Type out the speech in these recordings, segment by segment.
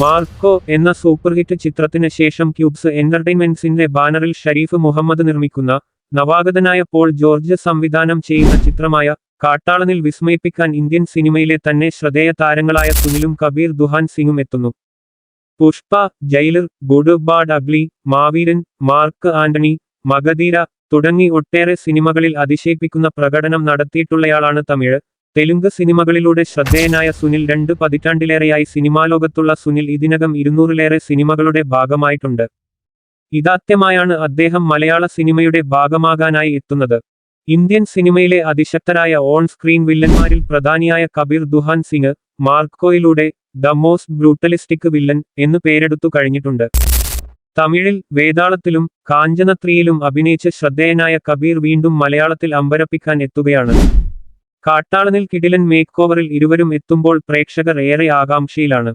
Marco എന്ന superhit ചിത്രത്തിന് ശേഷം ക്യൂബ്സ് എന്റർടൈൻമെന്റ്സിന്റെ ബാനറിൽ ഷരീഫ് മുഹമ്മദ് നിർമ്മിക്കുന്ന നവാഗതനായ പോൾ ജോർജ് സംവിധാനം ചെയ്യുന്ന ചിത്രമായ കാട്ടാളനിൽ വിസ്മയിപ്പിക്കാൻ ഇന്ത്യൻ സിനിമയിലെ തന്നെ ശ്രദ്ധേയ താരങ്ങളായ സുനിലും കബീർ ദുഹാൻ സിംഗും എത്തുന്നു. Pushpa Jailer Good Bad Ugly Maaveeran Mark Antony Magadheera തുടങ്ങി ഒട്ടേറെ സിനിമകളിൽ അതിശയിപ്പിക്കുന്ന പ്രകടനം നടത്തിയിട്ടുള്ളയാളാണ് തമിഴ്. തെലുങ്ക് സിനിമകളിലൂടെ ശ്രദ്ധേയനായ സുനിൽ രണ്ട് പതിറ്റാണ്ടിലേറെയായി സിനിമാലോകത്തുള്ള സുനിൽ ഇതിനകം ഇരുന്നൂറിലേറെ സിനിമകളുടെ ഭാഗമായിട്ടുണ്ട്. ഇതാദ്യമായാണ് അദ്ദേഹം മലയാള സിനിമയുടെ ഭാഗമാകാനായി എത്തുന്നത്. ഇന്ത്യൻ സിനിമയിലെ അതിശക്തരായ ഓൺ സ്ക്രീൻ വില്ലന്മാരിൽ പ്രധാനിയായ കബീർ ദുഹാൻ സിംഗ് മാർക്കോയിലൂടെ ദ മോസ്റ്റ് ബ്രൂട്ടലിസ്റ്റിക് വില്ലൻ എന്ന് പേരെടുത്തു കഴിഞ്ഞിട്ടുണ്ട്. തമിഴിൽ വേതാളത്തിലും കാഞ്ചനത്രിയിലും അഭിനയിച്ച ശ്രദ്ധേയനായ കബീർ വീണ്ടും മലയാളത്തിൽ അമ്പരപ്പിക്കാൻ എത്തുകയാണ്. കാട്ടാളനിൽ കിടിലൻ മേക്ക് ഓവറിൽ ഇരുവരും എത്തുമ്പോൾ പ്രേക്ഷകർ ഏറെ ആകാംക്ഷയിലാണ്.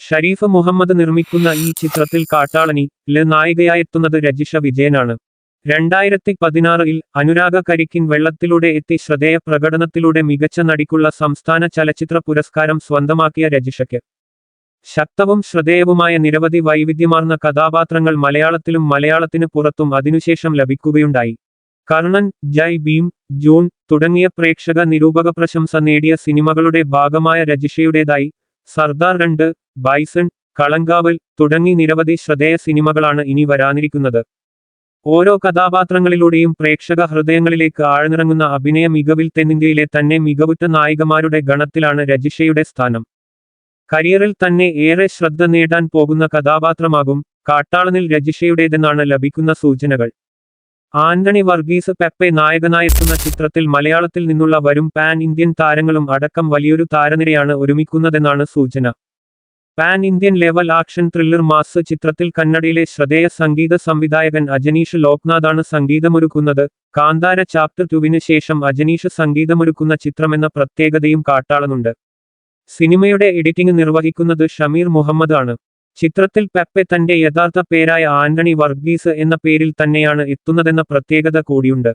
ഷരീഫ് മുഹമ്മദ് നിർമ്മിക്കുന്ന ഈ ചിത്രത്തിൽ കാട്ടാളനി ൽ നായികയായെത്തുന്നത് രജിഷ വിജയനാണ്. രണ്ടായിരത്തി പതിനാറിൽ അനുരാഗ കരിക്കിൻ വെള്ളത്തിലൂടെ എത്തി ശ്രദ്ധേയ പ്രകടനത്തിലൂടെ മികച്ച നടിക്കുള്ള സംസ്ഥാന ചലച്ചിത്ര പുരസ്കാരം സ്വന്തമാക്കിയ രജിഷയ്ക്ക്. ശക്തവും ശ്രദ്ധേയവുമായ നിരവധി വൈവിധ്യമാർന്ന കഥാപാത്രങ്ങൾ മലയാളത്തിലും മലയാളത്തിന് പുറത്തും അതിനുശേഷം ലഭിക്കുകയുണ്ടായി. കർണൻ ജയ് ഭീം ജൂൺ തുടങ്ങിയ പ്രേക്ഷക നിരൂപക പ്രശംസ നേടിയ സിനിമകളുടെ ഭാഗമായ രജിഷയുടേതായി സർദാർ രണ്ട് ബൈസൺ കളങ്കാവൽ തുടങ്ങി നിരവധി ശ്രദ്ധേയ സിനിമകളാണ് ഇനി വരാനിരിക്കുന്നത്. ഓരോ കഥാപാത്രങ്ങളിലൂടെയും പ്രേക്ഷക ഹൃദയങ്ങളിലേക്ക് ആഴ്ന്നിറങ്ങുന്ന അഭിനയ മികവിൽ തെന്നിന്ത്യയിലെ തന്നെ മികവുറ്റ നായികമാരുടെ ഗണത്തിലാണ് രജിഷയുടെ സ്ഥാനം. കരിയറിൽ തന്നെ ഏറെ ശ്രദ്ധ നേടാൻ പോകുന്ന കഥാപാത്രമാകും കാട്ടാളനിൽ രജിഷയുടേതെന്നാണ് ലഭിക്കുന്ന സൂചനകൾ. ആന്റണി വർഗീസ് പെപ്പെ നായകനായെത്തുന്ന ചിത്രത്തിൽ മലയാളത്തിൽ നിന്നുള്ള വരും പാൻ ഇന്ത്യൻ താരങ്ങളും അടക്കം വലിയൊരു താരനിരയാണ് ഒരുമിക്കുന്നതെന്നാണ് സൂചന. Pan Indian level action thriller mass ചിത്രത്തിൽ കന്നഡയിലെ ശ്രദ്ധേയ സംഗീത സംവിധായകൻ അജനീഷ് ലോക്നാഥാണ് സംഗീതമൊരുക്കുന്നത്. കാന്താര ചാപ്റ്റർ ടുവിന് ശേഷം അജനീഷ് സംഗീതമൊരുക്കുന്ന ചിത്രമെന്ന പ്രത്യേകതയും കാട്ടാളനുണ്ട്. സിനിമയുടെ എഡിറ്റിംഗ് നിർവഹിക്കുന്നത് ഷമീർ മുഹമ്മദ് ആണ് ചിത്രത്തിൽ പെപ്പെ തന്റെ യഥാർത്ഥ പേരായ ആന്റണി വർഗീസ് എന്ന പേരിൽ തന്നെയാണ് എത്തുന്നതെന്ന പ്രത്യേകത കൂടിയുണ്ട്.